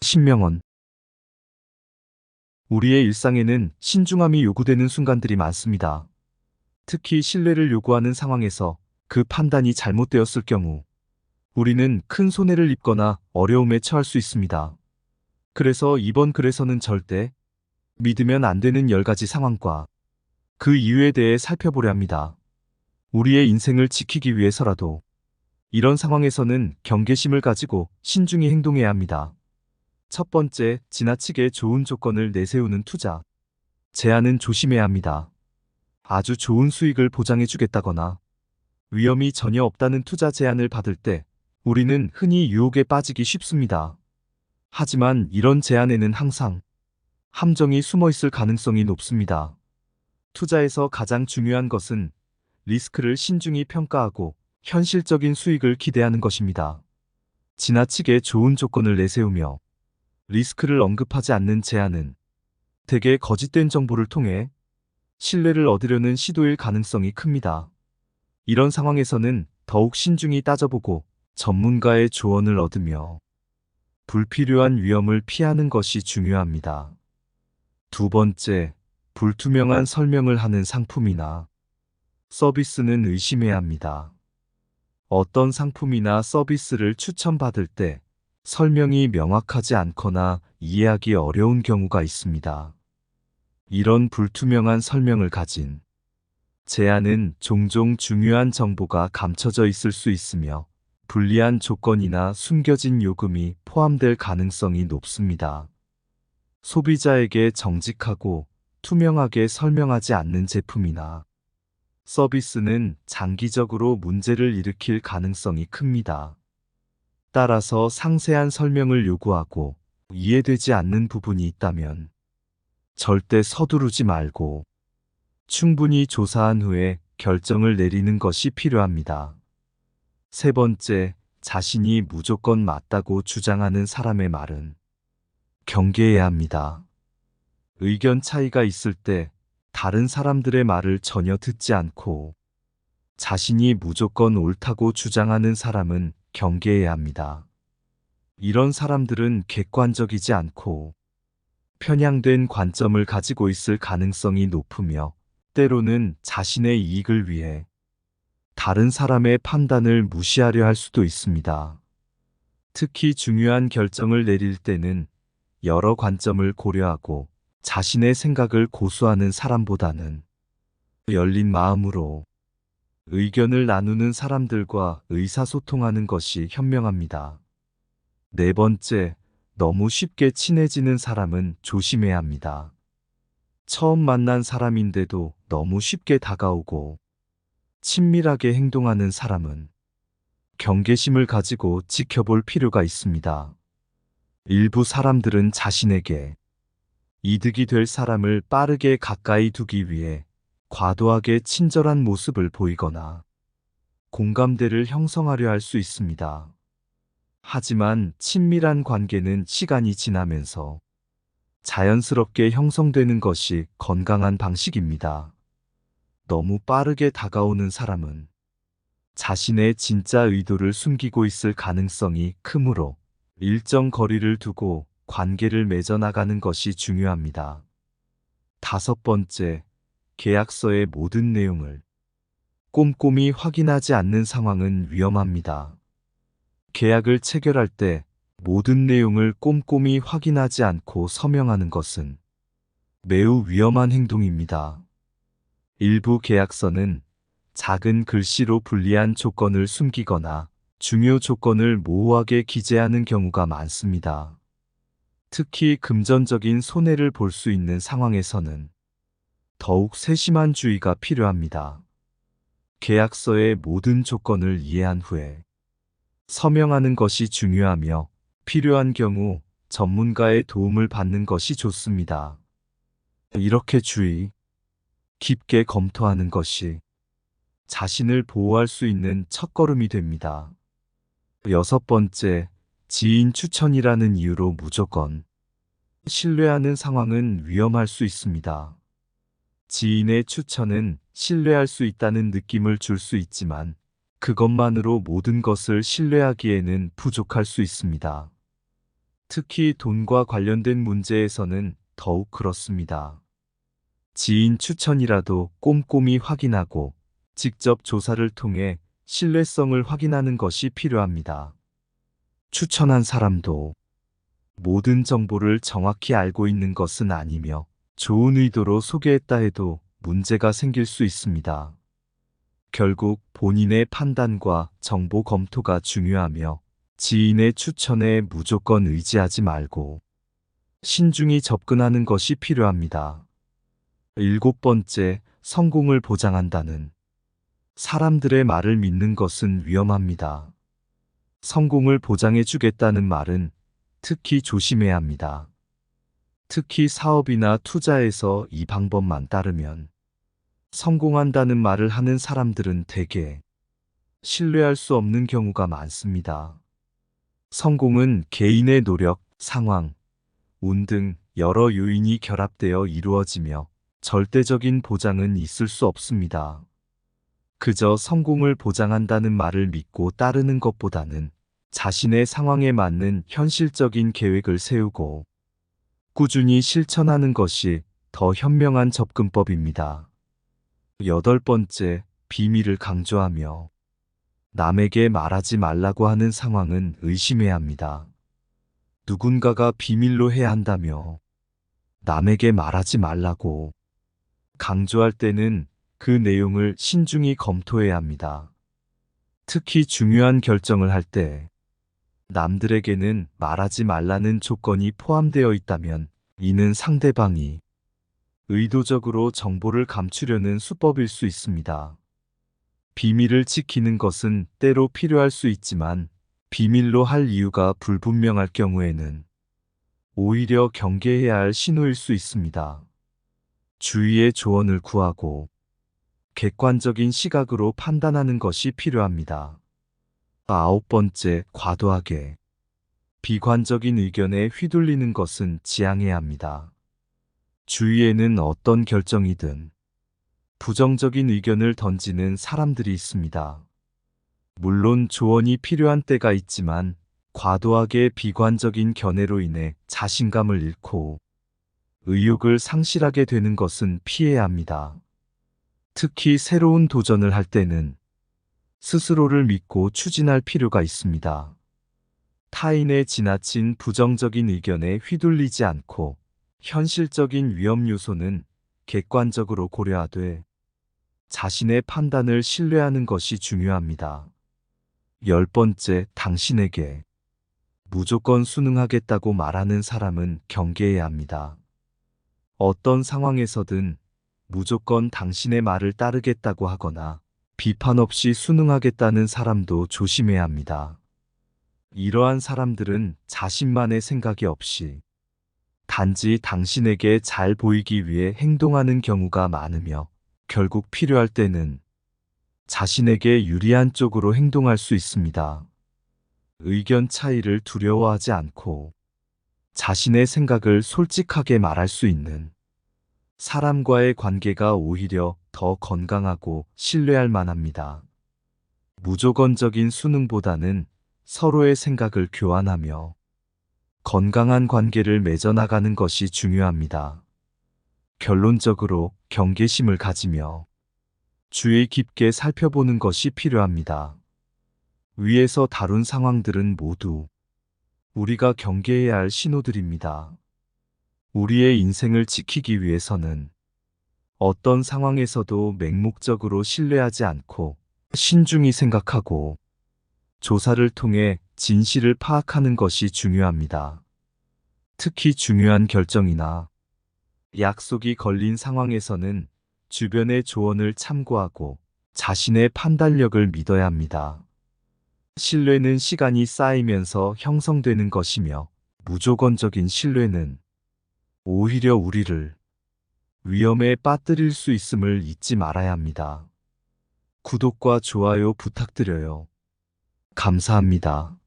신명원 우리의 일상에는 신중함이 요구되는 순간들이 많습니다. 특히 신뢰를 요구하는 상황에서 그 판단이 잘못되었을 경우 우리는 큰 손해를 입거나 어려움에 처할 수 있습니다. 그래서 이번 글에서는 절대 믿으면 안 되는 10가지 상황과 그 이유에 대해 살펴보려 합니다. 우리의 인생을 지키기 위해서라도 이런 상황에서는 경계심을 가지고 신중히 행동해야 합니다. 첫 번째, 지나치게 좋은 조건을 내세우는 투자. 제한은 조심해야 합니다. 아주 좋은 수익을 보장해 주겠다거나 위험이 전혀 없다는 투자 제안을 받을 때 우리는 흔히 유혹에 빠지기 쉽습니다. 하지만 이런 제안에는 항상 함정이 숨어 있을 가능성이 높습니다. 투자에서 가장 중요한 것은 리스크를 신중히 평가하고 현실적인 수익을 기대하는 것입니다. 지나치게 좋은 조건을 내세우며 리스크를 언급하지 않는 제안은 대개 거짓된 정보를 통해 신뢰를 얻으려는 시도일 가능성이 큽니다. 이런 상황에서는 더욱 신중히 따져보고 전문가의 조언을 얻으며 불필요한 위험을 피하는 것이 중요합니다. 두 번째, 불투명한 설명을 하는 상품이나 서비스는 의심해야 합니다. 어떤 상품이나 서비스를 추천받을 때 설명이 명확하지 않거나 이해하기 어려운 경우가 있습니다. 이런 불투명한 설명을 가진 제안은 종종 중요한 정보가 감춰져 있을 수 있으며 불리한 조건이나 숨겨진 요금이 포함될 가능성이 높습니다. 소비자에게 정직하고 투명하게 설명하지 않는 제품이나 서비스는 장기적으로 문제를 일으킬 가능성이 큽니다. 따라서 상세한 설명을 요구하고 이해되지 않는 부분이 있다면 절대 서두르지 말고 충분히 조사한 후에 결정을 내리는 것이 필요합니다. 세 번째, 자신이 무조건 맞다고 주장하는 사람의 말은 경계해야 합니다. 의견 차이가 있을 때 다른 사람들의 말을 전혀 듣지 않고 자신이 무조건 옳다고 주장하는 사람은 경계해야 합니다. 이런 사람들은 객관적이지 않고 편향된 관점을 가지고 있을 가능성이 높으며 때로는 자신의 이익을 위해 다른 사람의 판단을 무시하려 할 수도 있습니다. 특히 중요한 결정을 내릴 때는 여러 관점을 고려하고 자신의 생각을 고수하는 사람보다는 열린 마음으로 의견을 나누는 사람들과 의사소통하는 것이 현명합니다. 네 번째, 너무 쉽게 친해지는 사람은 조심해야 합니다. 처음 만난 사람인데도 너무 쉽게 다가오고 친밀하게 행동하는 사람은 경계심을 가지고 지켜볼 필요가 있습니다. 일부 사람들은 자신에게 이득이 될 사람을 빠르게 가까이 두기 위해 과도하게 친절한 모습을 보이거나 공감대를 형성하려 할 수 있습니다. 하지만 친밀한 관계는 시간이 지나면서 자연스럽게 형성되는 것이 건강한 방식입니다. 너무 빠르게 다가오는 사람은 자신의 진짜 의도를 숨기고 있을 가능성이 크므로 일정 거리를 두고 관계를 맺어나가는 것이 중요합니다. 다섯 번째, 계약서의 모든 내용을 꼼꼼히 확인하지 않는 상황은 위험합니다. 계약을 체결할 때 모든 내용을 꼼꼼히 확인하지 않고 서명하는 것은 매우 위험한 행동입니다. 일부 계약서는 작은 글씨로 불리한 조건을 숨기거나 중요 조건을 모호하게 기재하는 경우가 많습니다. 특히 금전적인 손해를 볼 수 있는 상황에서는 더욱 세심한 주의가 필요합니다. 계약서의 모든 조건을 이해한 후에 서명하는 것이 중요하며 필요한 경우 전문가의 도움을 받는 것이 좋습니다. 이렇게 주의 깊게 검토하는 것이 자신을 보호할 수 있는 첫걸음이 됩니다. 여섯 번째, 지인 추천이라는 이유로 무조건 신뢰하는 상황은 위험할 수 있습니다. 지인의 추천은 신뢰할 수 있다는 느낌을 줄 수 있지만 그것만으로 모든 것을 신뢰하기에는 부족할 수 있습니다. 특히 돈과 관련된 문제에서는 더욱 그렇습니다. 지인 추천이라도 꼼꼼히 확인하고 직접 조사를 통해 신뢰성을 확인하는 것이 필요합니다. 추천한 사람도 모든 정보를 정확히 알고 있는 것은 아니며 좋은 의도로 소개했다 해도 문제가 생길 수 있습니다. 결국 본인의 판단과 정보 검토가 중요하며 지인의 추천에 무조건 의지하지 말고 신중히 접근하는 것이 필요합니다. 일곱 번째, 성공을 보장한다는 사람들의 말을 믿는 것은 위험합니다. 성공을 보장해 주겠다는 말은 특히 조심해야 합니다. 특히 사업이나 투자에서 이 방법만 따르면 성공한다는 말을 하는 사람들은 대개 신뢰할 수 없는 경우가 많습니다. 성공은 개인의 노력, 상황, 운 등 여러 요인이 결합되어 이루어지며 절대적인 보장은 있을 수 없습니다. 그저 성공을 보장한다는 말을 믿고 따르는 것보다는 자신의 상황에 맞는 현실적인 계획을 세우고 꾸준히 실천하는 것이 더 현명한 접근법입니다. 여덟 번째, 비밀을 강조하며 남에게 말하지 말라고 하는 상황은 의심해야 합니다. 누군가가 비밀로 해야 한다며 남에게 말하지 말라고 강조할 때는 그 내용을 신중히 검토해야 합니다. 특히 중요한 결정을 할 때 남들에게는 말하지 말라는 조건이 포함되어 있다면 이는 상대방이 의도적으로 정보를 감추려는 수법일 수 있습니다. 비밀을 지키는 것은 때로 필요할 수 있지만 비밀로 할 이유가 불분명할 경우에는 오히려 경계해야 할 신호일 수 있습니다. 주위의 조언을 구하고 객관적인 시각으로 판단하는 것이 필요합니다. 아홉 번째, 과도하게 비관적인 의견에 휘둘리는 것은 지양해야 합니다. 주위에는 어떤 결정이든 부정적인 의견을 던지는 사람들이 있습니다. 물론 조언이 필요한 때가 있지만 과도하게 비관적인 견해로 인해 자신감을 잃고 의욕을 상실하게 되는 것은 피해야 합니다. 특히 새로운 도전을 할 때는 스스로를 믿고 추진할 필요가 있습니다. 타인의 지나친 부정적인 의견에 휘둘리지 않고 현실적인 위험 요소는 객관적으로 고려하되 자신의 판단을 신뢰하는 것이 중요합니다. 열 번째, 당신에게 무조건 순응하겠다고 말하는 사람은 경계해야 합니다. 어떤 상황에서든 무조건 당신의 말을 따르겠다고 하거나 비판 없이 순응하겠다는 사람도 조심해야 합니다. 이러한 사람들은 자신만의 생각이 없이 단지 당신에게 잘 보이기 위해 행동하는 경우가 많으며 결국 필요할 때는 자신에게 유리한 쪽으로 행동할 수 있습니다. 의견 차이를 두려워하지 않고 자신의 생각을 솔직하게 말할 수 있는 사람과의 관계가 오히려 더 건강하고 신뢰할 만합니다. 무조건적인 수능보다는 서로의 생각을 교환하며 건강한 관계를 맺어나가는 것이 중요합니다. 결론적으로 경계심을 가지며 주의 깊게 살펴보는 것이 필요합니다. 위에서 다룬 상황들은 모두 우리가 경계해야 할 신호들입니다. 우리의 인생을 지키기 위해서는 어떤 상황에서도 맹목적으로 신뢰하지 않고 신중히 생각하고 조사를 통해 진실을 파악하는 것이 중요합니다. 특히 중요한 결정이나 약속이 걸린 상황에서는 주변의 조언을 참고하고 자신의 판단력을 믿어야 합니다. 신뢰는 시간이 쌓이면서 형성되는 것이며 무조건적인 신뢰는 오히려 우리를 위험에 빠뜨릴 수 있음을 잊지 말아야 합니다. 구독과 좋아요 부탁드려요. 감사합니다.